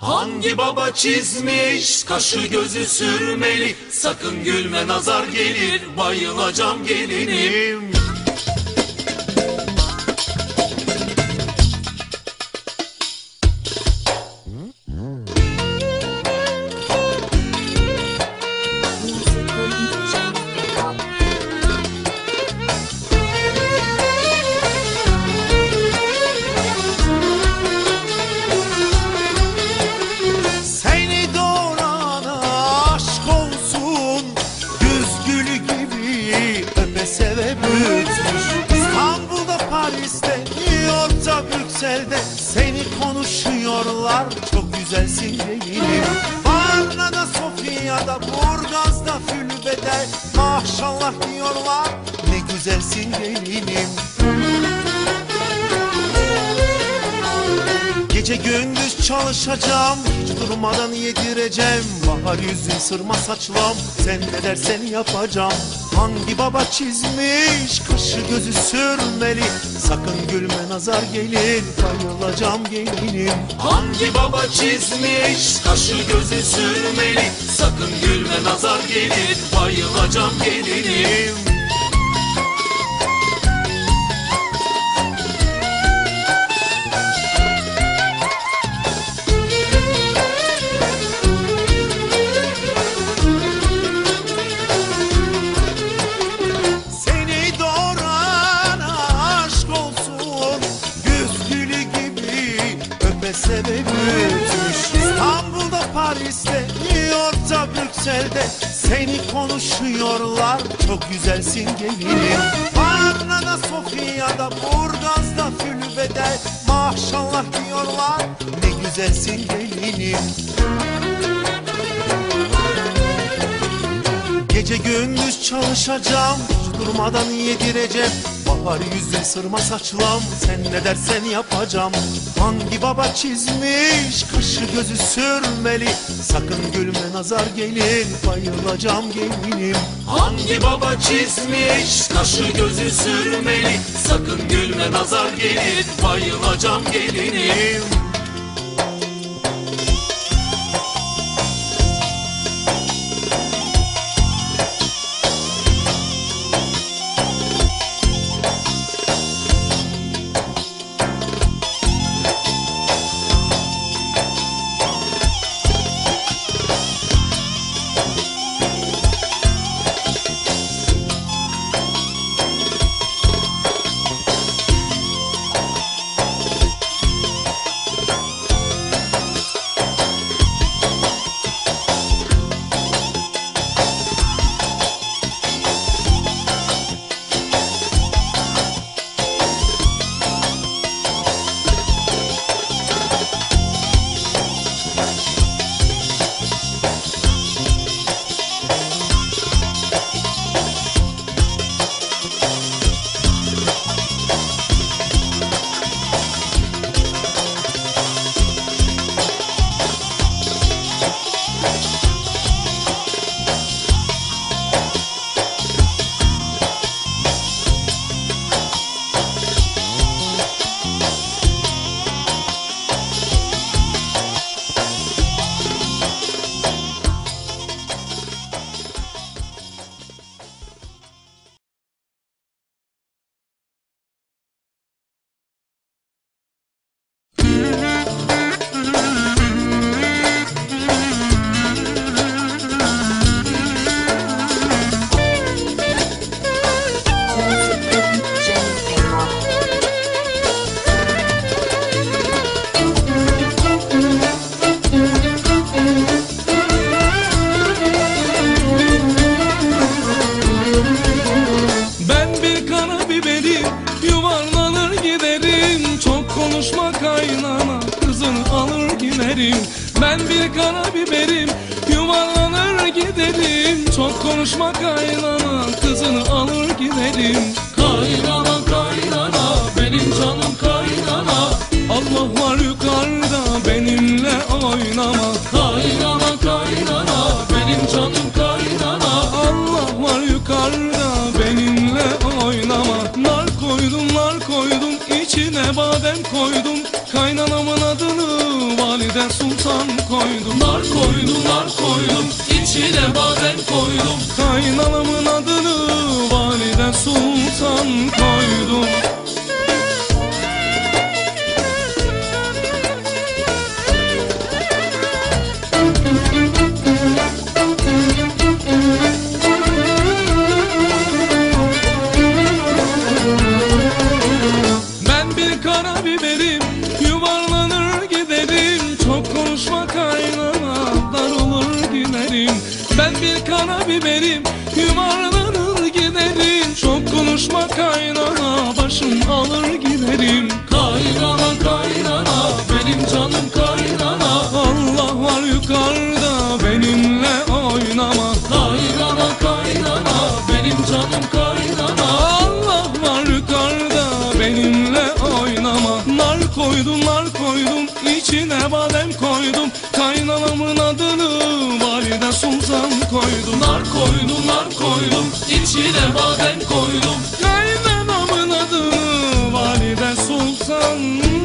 Hangi baba çizmiş? Kaşı gözü sürmeli. Sakın gülme nazar gelir. Bayılacağım gelinim Seni konuşuyorlar çok güzelsin. Gelinim Varna'da, Sofya'da, Burgaz'da, Fülbe'de Maşallah diyorlar ne güzelsin gelinim. Gece gündüz çalışacağım Hiç durmadan yedireceğim. Bahar yüzün sırma saçlam Sen ne dersen yapacağım Hangi baba çizmiş? Kaşı gözü sürmeli. Sakın gülme nazar gelir. Bayılacağım gelinim. Hangi baba çizmiş? Kaşı gözü sürmeli. Sakın gülme nazar gelir. Bayılacağım gelinim öpe seve büyütmüş İstanbul'da, Paris'te, New York'ta, Brüksel'de Seni konuşuyorlar. Çok güzelsin gelinim. Varna'da, Sofya'da, Burgaz'da, Fülbe'de Maşallah diyorlar. Ne güzelsin gelinim. Gece gündüz çalışacağım durmadan yedireceğim Bahar yüzün sırma saçlam. Sen ne dersen yapacağım. Hangi baba çizmiş? Kaşı gözü sürmeli. Sakın gülme nazar gelir Bayılacağım gelinim Hangi baba çizmiş? Kaşı gözü sürmeli. Sakın gülme nazar gelir bayılacağım gelinim Ben bir kara biberim yuvarlanır giderim. Çok konuşma kaynana kızını alır giderim. Kaynana kaynana benim canım kaynana. Allah var yukarıda benimle oynama. Kaynana kaynana benim canım kaynana. Allah var yukarıda benimle oynama. Nar koydum nar koydum içine badem koydum giderim. Ben bir kara biberim Yuvarlanır giderim. Çok konuşma kaynana Başım alır giderim. Kaynana kaynana benim canım kaynana. Allah var yukarıda Benimle oynama. Kaynana kaynana benim canım kaynana. Allah var yukarıda benimle oynama. Nar koydum nar koydum içine badem koydum. Kaynanamın adını Sultan koydum. Nar koydum nar koydum. İçine badem koydum. Kaynanamın adını valide sultan.